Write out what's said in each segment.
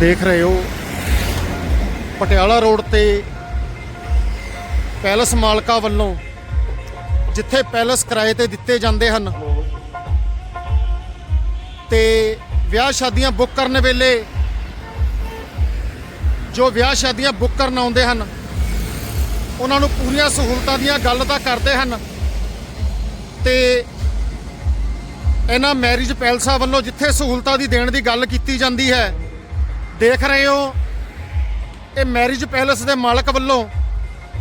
ਦੇਖ ਰਹੇ ਹੋ। ਪਟਿਆਲਾ ਰੋਡ ਤੇ ਪੈਲਸ ਮਾਲਕਾਂ ਵੱਲੋਂ ਜਿੱਥੇ ਪੈਲਸ ਕਿਰਾਏ ਤੇ ਦਿੱਤੇ ਜਾਂਦੇ ਹਨ ਤੇ ਵਿਆਹ ਸ਼ਾਦੀਆਂ ਬੁੱਕ ਕਰਨ ਵੇਲੇ ਜੋ ਵਿਆਹ ਸ਼ਾਦੀਆਂ ਬੁੱਕ ਕਰਨ ਆਉਂਦੇ ਹਨ, ਉਹਨਾਂ ਨੂੰ ਪੂਰੀਆਂ ਸਹੂਲਤਾਂ ਦੀਆਂ ਗੱਲ ਤਾਂ ਕਰਦੇ ਹਨ ਤੇ ਇਹਨਾਂ ਮੈਰਿਜ ਪੈਲਸਾਂ ਵੱਲੋਂ ਜਿੱਥੇ ਸਹੂਲਤਾਂ ਦੀ ਦੇਣ ਦੀ ਗੱਲ ਕੀਤੀ ਜਾਂਦੀ ਹੈ ਦੇਖ ਰਹੇ ਹੋ, ਇਹ ਮੈਰਿਜ ਪੈਲਸ ਦੇ ਮਾਲਕ ਵੱਲੋਂ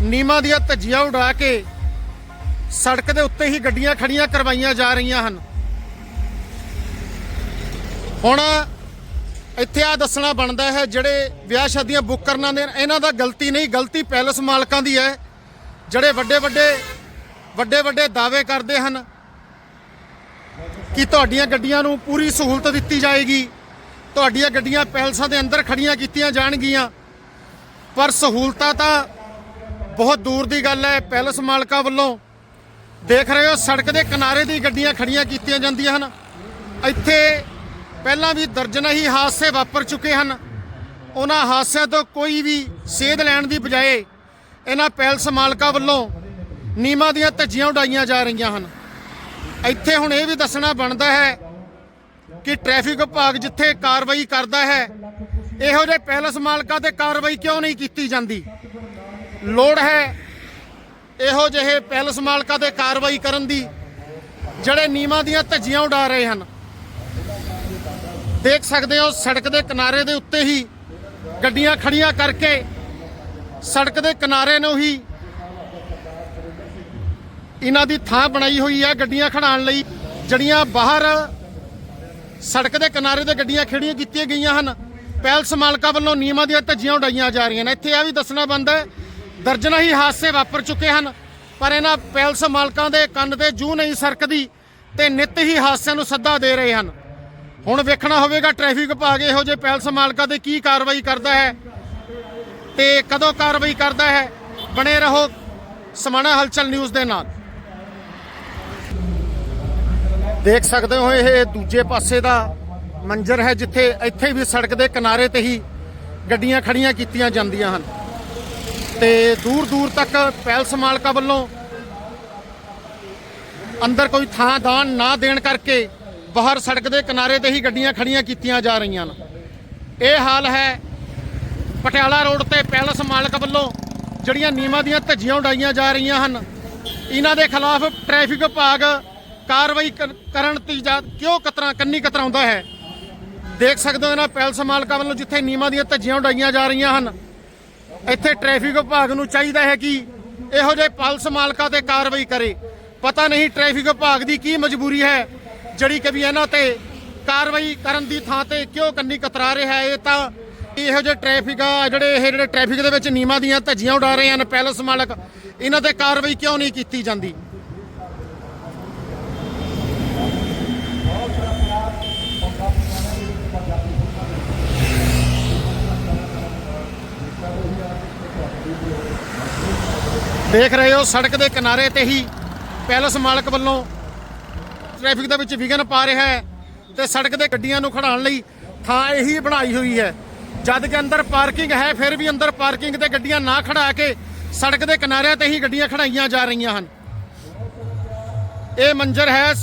ਨੀਮਾਂ ਦੀਆਂ ਧੱਜੀਆਂ ਉਡਾ ਕੇ ਸੜਕ ਦੇ ਉੱਤੇ ਹੀ ਗੱਡੀਆਂ ਖੜੀਆਂ ਕਰਵਾਈਆਂ ਜਾ ਰਹੀਆਂ ਹਨ। ਹੁਣ ਇੱਥੇ ਆ ਦੱਸਣਾ ਬਣਦਾ ਹੈ, ਜਿਹੜੇ ਵਿਆਹ ਸ਼ਾਦੀਆਂ ਬੁੱਕ ਕਰਨਾ ਦੇ ਇਹਨਾਂ ਦਾ ਗਲਤੀ ਨਹੀਂ, ਗਲਤੀ ਪੈਲਸ ਮਾਲਕਾਂ ਦੀ ਹੈ। ਜਿਹੜੇ ਵੱਡੇ ਵੱਡੇ ਵੱਡੇ ਵੱਡੇ ਦਾਅਵੇ ਕਰਦੇ ਹਨ ਕਿ ਤੁਹਾਡੀਆਂ ਗੱਡੀਆਂ ਨੂੰ ਪੂਰੀ ਸਹੂਲਤ ਦਿੱਤੀ ਜਾਏਗੀ। ਤੁਹਾਡੀਆਂ ਗੱਡੀਆਂ ਪੈਲਸਾਂ ਦੇ ਅੰਦਰ ਖੜੀਆਂ ਕੀਤੀਆਂ ਜਾਣਗੀਆਂ। ਪਰ ਸਹੂਲਤਾਂ ਤਾਂ ਬਹੁਤ ਦੂਰ ਦੀ ਗੱਲ ਹੈ, ਪੈਲਸ ਮਾਲਕਾਂ ਵੱਲੋਂ। ਦੇਖ ਰਹੇ ਹੋ, ਸੜਕ ਦੇ ਕਿਨਾਰੇ ਦੀ ਗੱਡੀਆਂ ਖੜੀਆਂ ਕੀਤੀਆਂ ਜਾਂਦੀਆਂ ਹਨ। ਇੱਥੇ ਪਹਿਲਾਂ ਵੀ ਦਰਜਨਾਂ ਹੀ ਹਾਦਸੇ ਵਾਪਰ ਚੁੱਕੇ ਹਨ। ਉਹਨਾਂ ਹਾਦਸਿਆਂ ਤੋਂ ਕੋਈ ਵੀ ਸੇਧ ਲੈਣ ਦੀ ਬਜਾਏ ਇਹਨਾਂ ਪੈਲਸ ਮਾਲਕਾਂ ਵੱਲੋਂ ਨੀਮਾਂ ਦੀਆਂ ਧੱਜੀਆਂ ਉਡਾਈਆਂ ਜਾ ਰਹੀਆਂ ਹਨ। ਇੱਥੇ ਹੁਣ ਇਹ ਵੀ ਦੱਸਣਾ ਬਣਦਾ ਹੈ ਕਿ ਟ੍ਰੈਫਿਕ ਵਿਭਾਗ ਜਿੱਥੇ ਕਾਰਵਾਈ ਕਰਦਾ ਹੈ, ਇਹੋ ਜਿਹੇ ਪੈਲਸ ਮਾਲਕਾਂ ਤੇ ਕਾਰਵਾਈ ਕਿਉਂ ਨਹੀਂ ਕੀਤੀ ਜਾਂਦੀ? ਲੋੜ ਹੈ ਇਹੋ ਜਿਹੇ ਪੈਲਸ ਮਾਲਕਾਂ ਤੇ ਕਾਰਵਾਈ ਕਰਨ ਦੀ, ਜਿਹੜੇ ਨੀਮਾਂ ਦੀਆਂ ਧੱਜੀਆਂ ਉਡਾ ਰਹੇ ਹਨ। ਦੇਖ ਸਕਦੇ ਹੋ, ਸੜਕ ਦੇ ਕਿਨਾਰੇ ਦੇ ਉੱਤੇ ਹੀ ਗੱਡੀਆਂ ਖੜੀਆਂ ਕਰਕੇ ਸੜਕ ਦੇ ਕਿਨਾਰੇ ਨੂੰ ਹੀ ਇਹਨਾਂ ਦੀ ਥਾਂ ਬਣਾਈ ਹੋਈ ਹੈ ਗੱਡੀਆਂ ਖੜਾਉਣ ਲਈ, ਜਿਹੜੀਆਂ ਬਾਹਰ ਸੜਕ ਦੇ ਕਿਨਾਰੇ ਤੇ ਗੱਡੀਆਂ ਖੜੀਆਂ ਕੀਤੀਆਂ ਗਈਆਂ ਹਨ। ਪੈਲਸ ਮਾਲਕਾਂ ਵੱਲੋਂ ਨਿਯਮਾਂ ਦੀਆਂ ਧੱਜੀਆਂ ਉਡਾਈਆਂ ਜਾ ਰਹੀਆਂ ਨੇ। ਇੱਥੇ ਇਹ ਵੀ ਦੱਸਣਾ ਬੰਦਾ ਦਰਜਨਾਂ ਹੀ ਹਾਦਸੇ ਵਾਪਰ ਚੁੱਕੇ ਹਨ। ਪਰ ਇਹਨਾਂ ਪੈਲਸ ਮਾਲਕਾਂ ਦੇ ਕੰਨ ਤੇ ਜੂ ਨਹੀਂ ਸਰਕਦੀ ਤੇ ਨਿਤ ਹੀ ਹਾਦਸਿਆਂ ਨੂੰ ਸੱਦਾ ਦੇ ਰਹੇ ਹਨ। ਹੁਣ ਵੇਖਣਾ ਹੋਵੇਗਾ ਟ੍ਰੈਫਿਕ ਵਿਭਾਗ ਇਹੋ ਜਿਹੇ ਪੈਲਸ ਮਾਲਕਾਂ ਤੇ ਕੀ ਕਾਰਵਾਈ ਕਰਦਾ ਹੈ ਤੇ ਕਦੋਂ ਕਾਰਵਾਈ ਕਰਦਾ ਹੈ। ਬਣੇ ਰਹੋ ਸਮਾਣਾ ਹਲਚਲ ਨਿਊਜ਼ ਦੇ ਨਾਲ। ਦੇਖ ਸਕਦੇ ਹੋ ਇਹ ਦੂਜੇ ਪਾਸੇ ਦਾ ਮੰਜ਼ਰ ਹੈ ਜਿੱਥੇ ਇੱਥੇ ਵੀ ਸੜਕ ਦੇ ਕਿਨਾਰੇ ਤੇ ਹੀ ਗੱਡੀਆਂ ਖੜੀਆਂ ਕੀਤੀਆਂ ਜਾਂਦੀਆਂ ਹਨ। ਤੇ ਦੂਰ ਦੂਰ ਤੱਕ ਪੈਲਸ ਮਾਲਕਾਂ ਵੱਲੋਂ ਅੰਦਰ ਕੋਈ ਥਾਂ ਦਾਨ ਨਾ ਦੇਣ ਕਰਕੇ ਬਾਹਰ ਸੜਕ ਦੇ ਕਿਨਾਰੇ ਤੇ ਹੀ ਗੱਡੀਆਂ ਖੜੀਆਂ ਕੀਤੀਆਂ ਜਾ ਰਹੀਆਂ ਹਨ। ਇਹ ਹਾਲ ਹੈ ਪਟਿਆਲਾ ਰੋਡ ਤੇ ਪੈਲਸ ਮਾਲਕ ਵੱਲੋਂ ਜਿਹੜੀਆਂ ਨੀਮਾਂ ਦੀਆਂ ਧੱਜੀਆਂ ਉਡਾਈਆਂ ਜਾ ਰਹੀਆਂ ਹਨ। ਇਹਨਾਂ ਦੇ ਖਿਲਾਫ ਟ੍ਰੈਫਿਕ ਵਿਭਾਗ ਕਾਰਵਾਈ ਕਰ- ਕਰਨ 'ਤੇ ਜਾਂ ਕਿਉਂ ਕਤਰਾ ਕੰਨੀ ਕਤਰਾਉਂਦਾ ਹੈ? ਦੇਖ ਸਕਦੇ ਹੋ ਇਹਨਾਂ ਪੈਲਸ ਮਾਲਕਾਂ ਵੱਲੋਂ ਜਿੱਥੇ ਨੀਮਾਂ ਦੀਆਂ ਧੱਜੀਆਂ ਉਡਾਈਆਂ ਜਾ ਰਹੀਆਂ ਹਨ, ਇੱਥੇ ਟ੍ਰੈਫਿਕ ਵਿਭਾਗ ਨੂੰ ਚਾਹੀਦਾ ਹੈ ਕਿ ਇਹੋ ਜਿਹੇ ਪੈਲਸ ਮਾਲਕਾਂ ਤੇ ਕਾਰਵਾਈ ਕਰੇ। ਪਤਾ ਨਹੀਂ ਟ੍ਰੈਫਿਕ ਵਿਭਾਗ ਦੀ ਕੀ ਮਜਬੂਰੀ ਹੈ, ਜਿਹੜੀ ਕਿ ਵੀ ਇਹਨਾਂ ਤੇ ਕਾਰਵਾਈ ਕਰਨ ਦੀ ਥਾਂ ਤੇ ਕਿਉਂ ਕੰਨੀ ਕਤਰਾ ਰਿਹਾ ਹੈ, ਇਹ ਤਾਂ ਇਹੋ ਜਿਹੇ ਟ੍ਰੈਫਿਕ ਆ ਜਿਹੜੇ ਇਹ ਜਿਹੜੇ ਟ੍ਰੈਫਿਕ ਦੇ ਵਿੱਚ ਨੀਮਾਂ ਦੀਆਂ ਧੱਜੀਆਂ ਉਡਾ ਰਹੇ ਹਨ ਪੈਲਸ ਮਾਲਕ, ਇਹਨਾਂ ਤੇ ਕਾਰਵਾਈ ਕਿਉਂ ਨਹੀਂ ਕੀਤੀ ਜਾਂਦੀ? ਦੇਖ ਰਹੇ ਹੋ ਸੜਕ ਦੇ ਕਿਨਾਰੇ ਤੇ ਹੀ ਪੈਲਸ ਮਾਲਕ ਵੱਲੋਂ ਟ੍ਰੈਫਿਕ ਦੇ ਵਿੱਚ ਵਿਘਨ ਪਾ ਰਿਹਾ ਹੈ ਤੇ ਸੜਕ ਦੇ ਗੱਡੀਆਂ ਨੂੰ ਖੜਾਉਣ ਲਈ ਥਾਂ ਇਹੀ ਬਣਾਈ ਹੋਈ ਹੈ। ਜਦ ਕਿ ਅੰਦਰ ਪਾਰਕਿੰਗ ਹੈ, ਫਿਰ ਵੀ ਅੰਦਰ ਪਾਰਕਿੰਗ ਤੇ ਗੱਡੀਆਂ ਨਾ ਖੜਾ ਕੇ ਸੜਕ ਦੇ ਕਿਨਾਰਿਆਂ ਤੇ ਹੀ ਗੱਡੀਆਂ ਖੜਾਈਆਂ ਜਾ ਰਹੀਆਂ ਹਨ। ਇਹ ਮੰਜ਼ਰ ਹੈ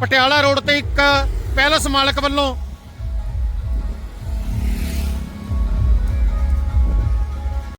ਪਟਿਆਲਾ ਰੋਡ ਤੇ ਇੱਕ ਪੈਲਸ ਮਾਲਕ ਵੱਲੋਂ